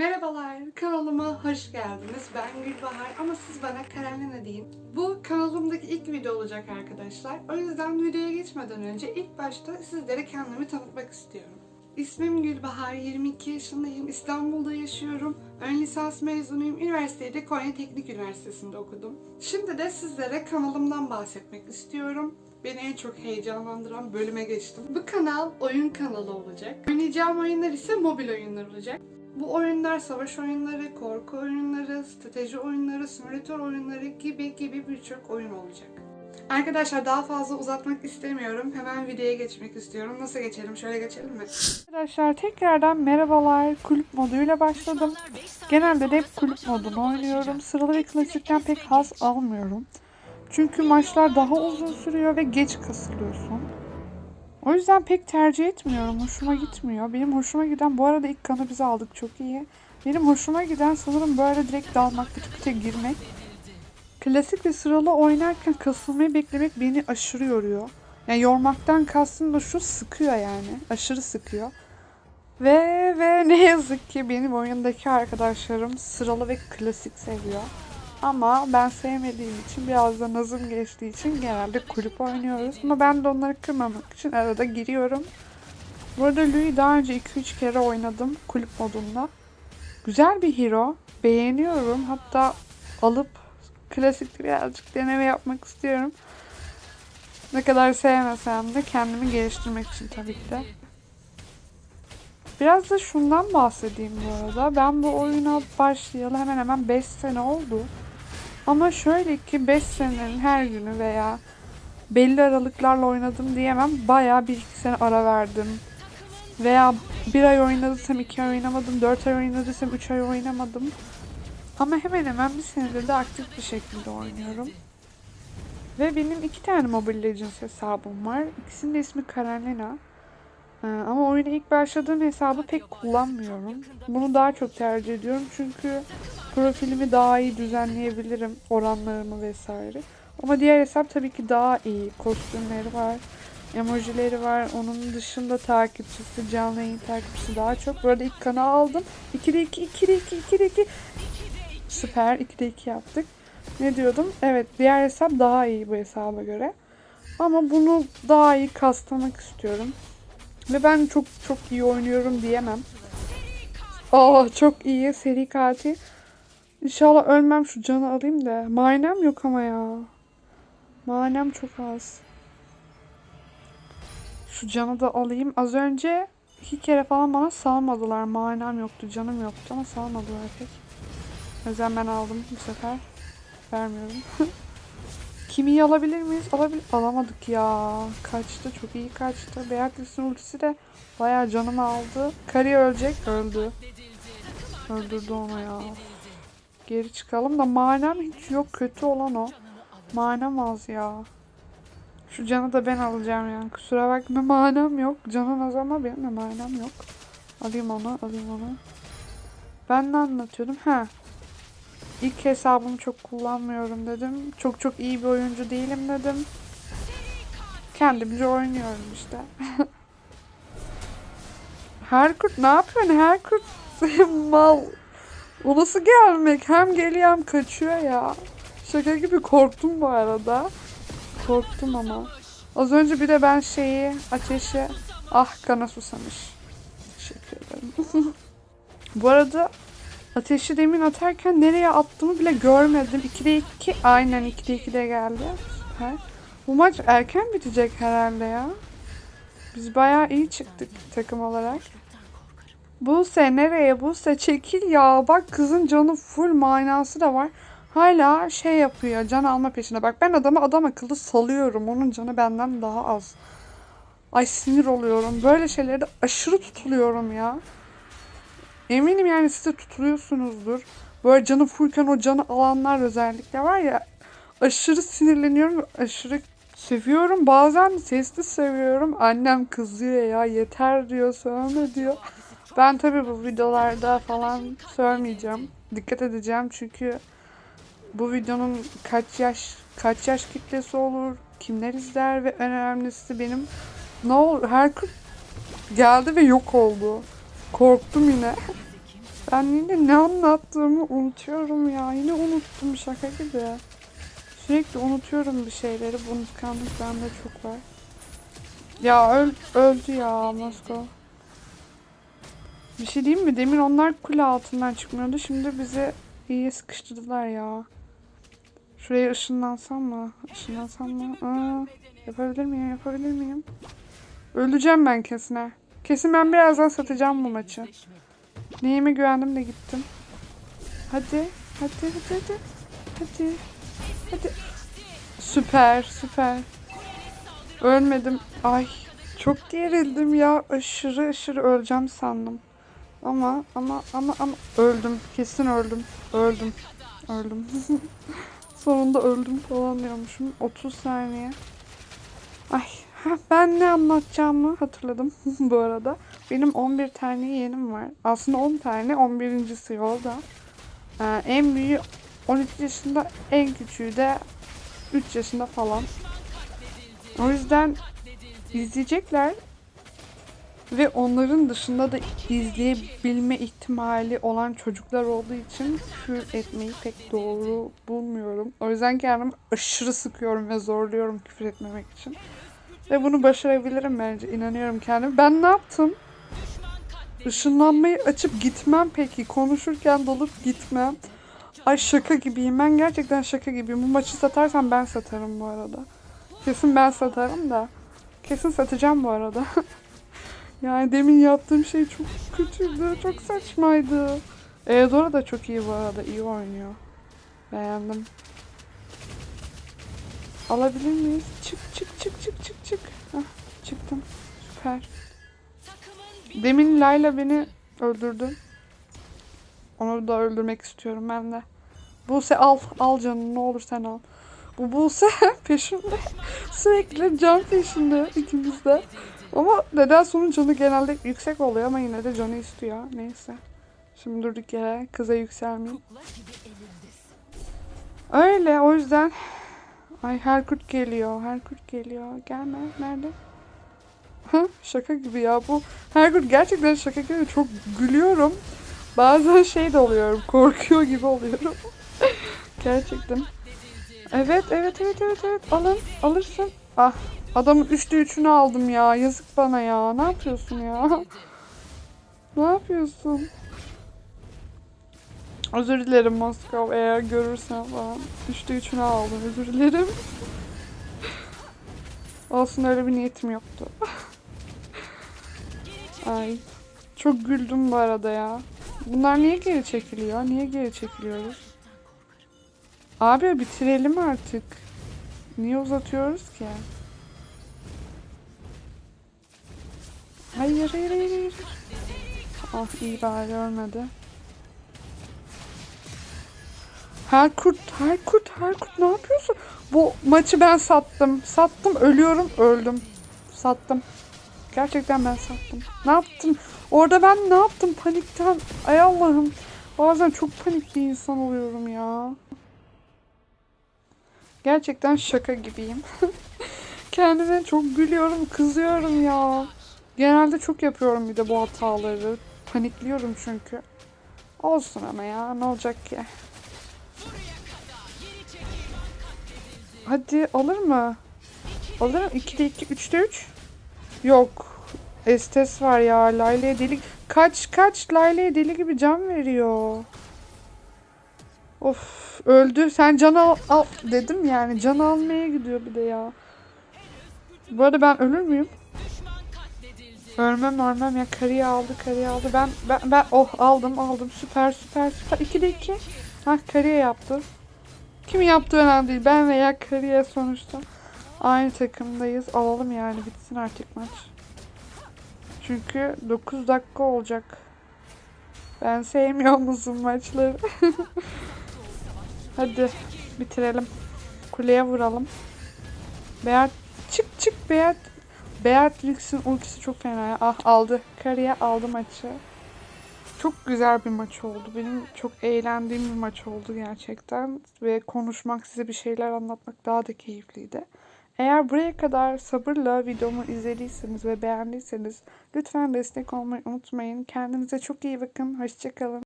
Merhabalar, kanalıma hoş geldiniz. Ben Gülbahar ama siz bana Karantina deyin. Bu kanalımdaki ilk video olacak arkadaşlar. O yüzden videoya geçmeden önce ilk başta sizlere kendimi tanıtmak istiyorum. İsmim Gülbahar, 22 yaşındayım, İstanbul'da yaşıyorum. Ön lisans mezunuyum, üniversitede Konya Teknik Üniversitesi'nde okudum. Şimdi de sizlere kanalımdan bahsetmek istiyorum. Beni en çok heyecanlandıran bölüme geçtim. Bu kanal oyun kanalı olacak. Oynayacağım oyunlar ise mobil oyunlar olacak. Bu oyunlar savaş oyunları, korku oyunları, strateji oyunları, simülatör oyunları gibi gibi birçok oyun olacak. Arkadaşlar daha fazla uzatmak istemiyorum. Hemen videoya geçmek istiyorum. Nasıl geçelim? Şöyle geçelim mi? Arkadaşlar tekrardan merhabalar. Kulüp moduyla başladım. Genelde de hep kulüp modunu oynuyorum. Sıralı ve klasikten pek haz almıyorum. Çünkü maçlar daha uzun sürüyor ve geç kasılıyorsun. O yüzden pek tercih etmiyorum. Hoşuma gitmiyor. Benim hoşuma giden bu arada ilk kanı bize aldık çok iyi. Benim hoşuma giden sanırım böyle direkt dalmak, kütü küte girmek. Klasik ve sıralı oynarken kasılmayı beklemek beni aşırı yoruyor. Yani yormaktan kastım da şu sıkıyor yani. Aşırı sıkıyor. Ve ve ne yazık ki benim oyundaki arkadaşlarım sıralı ve klasik seviyor. Ama ben sevmediğim için biraz da nazım geçtiği için genelde kulüp oynuyoruz. Ama ben de onları kırmamak için arada giriyorum. Bu arada Louis daha önce 2-3 kere oynadım kulüp modunda. Güzel bir hero. Beğeniyorum. Hatta alıp klasikte birazcık deneme yapmak istiyorum. Ne kadar sevmesem de kendimi geliştirmek için tabii ki de. Biraz da şundan bahsedeyim bu arada. Ben bu oyuna başlayalı hemen hemen 5 sene oldu. Ama şöyle ki 5 senenin her günü veya belli aralıklarla oynadım diyemem. Bayağı bir iki sene ara verdim. Veya bir ay oynadıysam iki ay oynamadım, dört ay oynadıysam üç ay oynamadım. Ama hemen hemen bir senedir de aktif bir şekilde oynuyorum. Ve benim iki tane Mobile Legends hesabım var. İkisinin de ismi Karanina. Ee, ama oyuna ilk başladığım hesabı pek kullanmıyorum. Bunu daha çok tercih ediyorum çünkü profilimi daha iyi düzenleyebilirim. Oranlarımı vesaire. Ama diğer hesap tabii ki daha iyi. Kostümleri var. Emojileri var. Onun dışında takipçisi, canlı yayın takipçisi daha çok. Bu arada ilk kanal aldım. 2'de 2, 2'de 2, 2'de 2. Süper. 2'de 2 yaptık. Ne diyordum? Evet diğer hesap daha iyi bu hesaba göre. Ama bunu daha iyi kastlamak istiyorum. Ve ben çok çok iyi oynuyorum diyemem. Aa çok iyi seri katil. İnşallah ölmem şu canı alayım da. Manem yok ama ya. Manem çok az. Şu canı da alayım. Az önce iki kere falan bana salmadılar. Manem yoktu, canım yoktu ama salmadılar pek. O yüzden ben aldım bu sefer. Vermiyorum. Kimiyi alabilir miyiz? Alabil Alamadık ya. Kaçtı. Çok iyi kaçtı. Beatrice'in ultisi de bayağı canımı aldı. Kari ölecek. Öldü. Öldürdü onu ya. Geri çıkalım da manem hiç yok. Kötü olan o. Manem az ya. Şu canı da ben alacağım yani. Kusura bakma manem yok. Canın az ama benim de manem yok. Alayım onu. Alayım onu. Ben ne anlatıyordum? Ha. İlk hesabımı çok kullanmıyorum dedim. Çok çok iyi bir oyuncu değilim dedim. Kendimce oynuyorum işte. Herkurt ne yapıyorsun Herkurt? Mal. O nasıl gelmek? Hem geliyor hem kaçıyor ya. Şaka gibi korktum bu arada. Korktum ama. Az önce bir de ben şeyi, ateşi, ah kana susamış. Teşekkür ederim. bu arada ateşi demin atarken nereye attığımı bile görmedim. 2'de 2, aynen 2'de 2 de geldi. Süper. Bu maç erken bitecek herhalde ya. Biz bayağı iyi çıktık takım olarak. Buse nereye? Buse çekil ya. Bak kızın canı full manası da var. Hala şey yapıyor. Can alma peşinde. Bak ben adamı adam akıllı salıyorum. Onun canı benden daha az. Ay sinir oluyorum. Böyle şeylerde aşırı tutuluyorum ya. Eminim yani siz de tutuluyorsunuzdur. Böyle canı fullken o canı alanlar özellikle var ya. Aşırı sinirleniyorum. Aşırı seviyorum. Bazen sesli seviyorum. Annem kızıyor ya. Yeter diyor. Sövme diyor. Ben tabii bu videolarda falan söylemeyeceğim. Dikkat edeceğim çünkü bu videonun kaç yaş kaç yaş kitlesi olur, kimler izler ve en önemlisi benim ne olur her geldi ve yok oldu. Korktum yine. Ben yine ne anlattığımı unutuyorum ya. Yine unuttum şaka gibi. Sürekli unutuyorum bir şeyleri. Bu unutkanlık bende çok var. Ya öl öldü ya Moskova. Bir şey diyeyim mi? Demin onlar kule altından çıkmıyordu. Şimdi bizi iyiye sıkıştırdılar ya. Şuraya ışınlansam mı? Işınlansam mı? Aa, yapabilir miyim? Yapabilir miyim? Öleceğim ben kesin ha. Kesin ben birazdan satacağım bu maçı. Neyime güvendim de gittim. Hadi. Hadi hadi hadi. Hadi. Hadi. Süper süper. Ölmedim. Ay çok gerildim ya. Aşırı aşırı öleceğim sandım. Ama ama ama ama öldüm. Kesin öldüm. Öldüm. Öldüm. Sonunda öldüm falan diyormuşum. 30 saniye. Ay ben ne anlatacağımı hatırladım bu arada. Benim 11 tane yeğenim var. Aslında 10 tane 11.si yolda. Ee, en büyüğü 12 yaşında, en küçüğü de 3 yaşında falan. O yüzden izleyecekler ve onların dışında da izleyebilme ihtimali olan çocuklar olduğu için küfür etmeyi pek doğru bulmuyorum. O yüzden kendimi aşırı sıkıyorum ve zorluyorum küfür etmemek için. Ve bunu başarabilirim bence. inanıyorum kendime. Ben ne yaptım? Işınlanmayı açıp gitmem peki. Konuşurken dolup gitmem. Ay şaka gibiyim. Ben gerçekten şaka gibiyim. Bu maçı satarsam ben satarım bu arada. Kesin ben satarım da. Kesin satacağım bu arada. yani demin yaptığım şey çok kötüydü. Çok saçmaydı. Eudora da çok iyi bu arada. iyi oynuyor. Beğendim. Alabilir miyiz? Çık çık çık çık çık çık. Hah, çıktım. Süper. Demin Layla beni öldürdü. Onu da öldürmek istiyorum ben de. Buse al. Al canını ne olur sen al. Bu Buse peşimde. Sürekli can peşinde ikimiz de. Ama neden sonun canı genelde yüksek oluyor ama yine de canı istiyor. Neyse. Şimdi durduk yere kıza yükselmeyeyim. Öyle o yüzden. Ay Herkut geliyor. Herkut geliyor. Gelme. Nerede? Şaka gibi ya bu. Herkut gerçekten şaka gibi. Çok gülüyorum. Bazen şey de oluyorum. Korkuyor gibi oluyorum. gerçekten. Evet evet evet evet evet. Alın. Alırsın. Ah. Adamın üçte üçünü aldım ya. Yazık bana ya. Ne yapıyorsun ya? ne yapıyorsun? Özür dilerim Moskov eğer görürsen falan. Üçte üçünü aldım. Özür dilerim. Olsun öyle bir niyetim yoktu. Ay. Çok güldüm bu arada ya. Bunlar niye geri çekiliyor? Niye geri çekiliyoruz? Abi bitirelim artık. Niye uzatıyoruz ki? Hayır hayır hayır hayır. Ah iyi bari ölmedi. Herkurt, Herkurt, Herkurt ne yapıyorsun? Bu maçı ben sattım. Sattım, ölüyorum, öldüm. Sattım. Gerçekten ben sattım. Ne yaptım? Orada ben ne yaptım panikten? Ay Allah'ım. Bazen çok panik bir insan oluyorum ya. Gerçekten şaka gibiyim. Kendime çok gülüyorum, kızıyorum ya. Genelde çok yapıyorum bir de bu hataları. Panikliyorum çünkü. Olsun ama ya ne olacak ki? Hadi alır mı? Alır mı? 2'de 2, 3'te 3. Yok. Estes var ya. Layla'ya deli... Kaç kaç Layla'ya deli gibi can veriyor. Of öldü. Sen can al, al dedim yani. Can almaya gidiyor bir de ya. Bu arada ben ölür müyüm? Ölmem ölmem ya. Karıyı aldı karıyı aldı. Ben ben, ben oh aldım aldım. Süper süper süper. 2'de 2. Hah kariye yaptı. Kim yaptı önemli değil. Ben veya kariye sonuçta. Aynı takımdayız. Alalım yani bitsin artık maç. Çünkü 9 dakika olacak. Ben sevmiyorum uzun maçları. Hadi bitirelim. Kuleye vuralım. Beat çık çık Beat. Beatrix'in ultisi çok fena ya. Ah aldı. Kariye aldı maçı. Çok güzel bir maç oldu. Benim çok eğlendiğim bir maç oldu gerçekten. Ve konuşmak, size bir şeyler anlatmak daha da keyifliydi. Eğer buraya kadar sabırla videomu izlediyseniz ve beğendiyseniz lütfen destek olmayı unutmayın. Kendinize çok iyi bakın. Hoşçakalın.